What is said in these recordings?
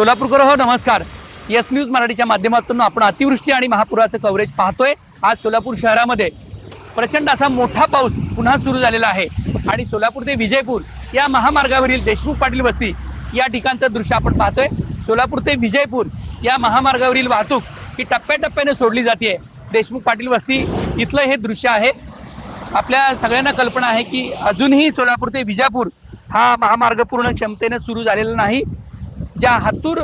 सोलापूरकर हो नमस्कार. Yes news मराठीच्या माध्यमातून आपण अतिवृष्टी आणि महापुराचं कव्हरेज पाहतोय. आज सोलापूर शहरामध्ये प्रचंड असा मोठा पाऊस पुन्हा सुरू झालेला आहे. आणि सोलापूर ते विजयपूर या महामार्गावरील देशमुख पाटील वस्ती या ठिकाणचं दृश्य आपण पाहतोय. सोलापूर ते विजयपूर या महामार्गावरील वाहतूक ही टप्प्याटप्प्याने सोडली जाते देशमुख पाटील वस्ती इथलं हे दृश्य आहे. आपल्या सगळ्यांना कल्पना आहे की अजूनही सोलापूर ते विजापूर हा महामार्ग पूर्ण क्षमतेने सुरू झालेला नाही. ज्या हातूर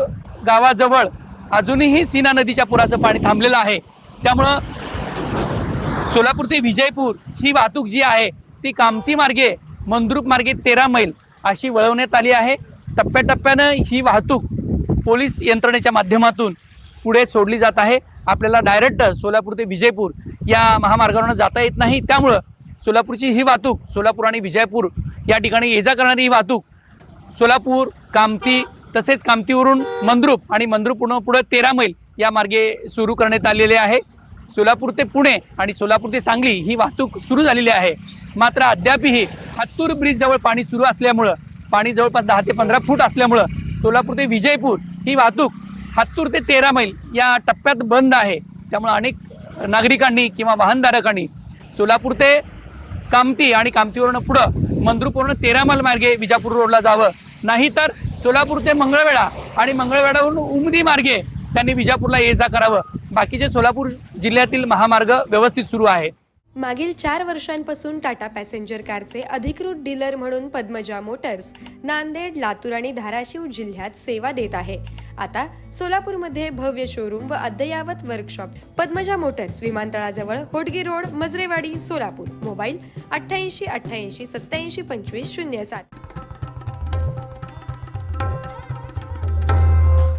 गावाजवळ अजूनही सीना नदीच्या पुराचं पाणी थांबलेलं आहे. त्यामुळं सोलापूर ते विजयपूर ही वाहतूक जी आहे ती कामती मार्गे मंद्रुप मार्गे तेरा मैल अशी वळवण्यात आली आहे. टप्प्याटप्प्यानं ही वाहतूक पोलीस यंत्रणेच्या माध्यमातून पुढे सोडली जात आहे. आपल्याला डायरेक्ट सोलापूर ते विजयपूर या महामार्गावरून जाता येत नाही. त्यामुळं सोलापूरची ही वाहतूक सोलापूर आणि विजयपूर या ठिकाणी ये जा करणारी ही वाहतूक सोलापूर कामती तसेच कामतीवरून मंद्रुप आणि मंद्रुपवरून पुढे तेरा मैल या मार्गे सुरू करण्यात आलेले आहे. सोलापूर ते पुणे आणि सोलापूर ते सांगली ही वाहतूक सुरू झालेली आहे. मात्र अद्यापही हत्तूर ब्रिजजवळ पाणी सुरू असल्यामुळं पाणी जवळपास दहा ते पंधरा फूट असल्यामुळं सोलापूर ते विजयपूर ही वाहतूक हत्तूर ते तेरा मैल या टप्प्यात बंद आहे. त्यामुळे अनेक नागरिकांनी किंवा वाहनधारकांनी सोलापूर ते कामती आणि कामतीवरून पुढं मंद्रुपवरून तेरा मैल मार्गे विजापूर रोडला जावं. नाहीतर सोलापूर ते मंगळवेढा आणि मंगळवेढावरून उमदी मार्गे त्यांनी विजापूरला ये जा करावं. बाकीचे सोलापूर जिल्ह्यातील महामार्ग व्यवस्थित सुरू आहे. मागील चार वर्षांपासून टाटा पॅसेंजर कारचे अधिकृत डीलर म्हणून पद्मजा मोटर्स नांदेड लातूर आणि धाराशिव जिल्ह्यात सेवा देत आहे. आता सोलापूरमध्ये भव्य शोरूम व अद्ययावत वर्कशॉप पद्मजा मोटर्स विमानतळाजवळ होडगी रोड मजरेवाडी सोलापूर. मोबाईल अठ्ठ्याऐंशी अठ्ठ्याऐंशी सत्याऐंशी पंचवीस शून्य सात.